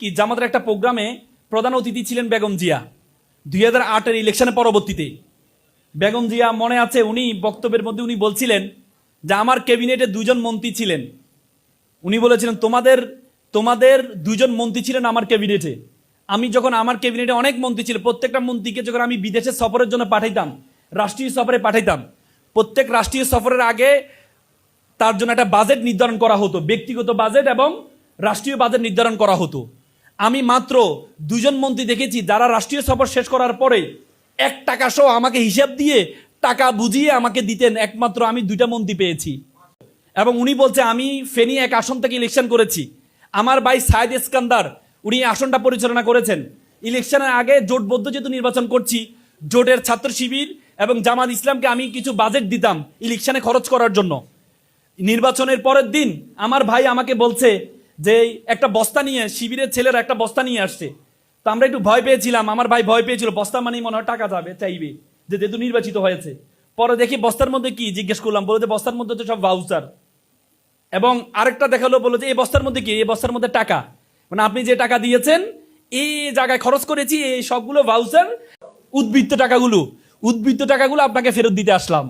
কি, জামাতের একটা প্রোগ্রামে প্রধান অতিথি ছিলেন বেগম জিয়া। দুই হাজার আটের ইলেকশনের পরবর্তীতে। বেগম জিয়া মনে আছে, উনি বক্তব্যের মধ্যে উনি বলছিলেন যে, আমার ক্যাবিনেটে দুজন মন্ত্রী ছিলেন। উনি বলেছিলেন, তোমাদের তোমাদের দুজন মন্ত্রী ছিলেন আমার ক্যাবিনেটে। আমি যখন আমার ক্যাবিনেটে অনেক মন্ত্রী ছিল, প্রত্যেকটা মন্ত্রীকে যখন আমি বিদেশে সফরের জন্য পাঠাইতাম, রাষ্ট্রীয় সফরে পাঠাইতাম, প্রত্যেক রাষ্ট্রীয় সফরের আগে তার জন্য একটা বাজেট নির্ধারণ করা হতো, ব্যক্তিগত বাজেট এবং রাষ্ট্রীয় বাজেট নির্ধারণ করা হতো। আমি মাত্র দুজন মন্ত্রী দেখেছি যারা রাষ্ট্রীয় সফর শেষ করার পরে এক টাকা সহ আমাকে হিসাব দিয়ে টাকা বুঝিয়ে আমাকে দিতেন। একমাত্র আমি দুইটা মন্ত্রী পেয়েছি। এবং উনি বলছে, আমি ফেনী এক আসন থেকে ইলেকশন করেছি। আমার ভাই সাইদ ইস্কান্দার, উনি আসনটা পরিচালনা করেছেন। ইলেকশনের আগে জোটবদ্ধ যেহেতু নির্বাচন করছি, জোটের ছাত্র শিবির এবং জামাত ইসলামকে আমি কিছু বাজেট দিতাম ইলেকশনে খরচ করার জন্য। নির্বাচনের পরের দিন আমার ভাই আমাকে বলছে যে একটা বস্তা নিয়ে, শিবিরের ছেলেরা একটা বস্তা নিয়ে আসছে। তো আমরা একটু ভয় পেয়েছিলাম, আমার ভাই ভয় পেয়েছিল, বস্তা মানেই মনে হয় টাকা যাবে, চাইবে, যে যেহেতু নির্বাচিত হয়েছে। পরে দেখি বস্তার মধ্যে কি জিজ্ঞেস করলাম, বলে যে বস্তার মধ্যে তো সব ভাউচার এবং আরেকটা দেখাল, বলল যে এই বস্তার মধ্যে কি? এই বস্তার মধ্যে টাকা। মানে আপনি যে টাকা দিয়েছেন, এই জায়গায় খরচ করেছি, এই সবগুলো ভাউচার উদ্বৃত্ত টাকাগুলো উদ্বৃত্ত টাকাগুলো আপনাকে ফেরত দিতে আসলাম।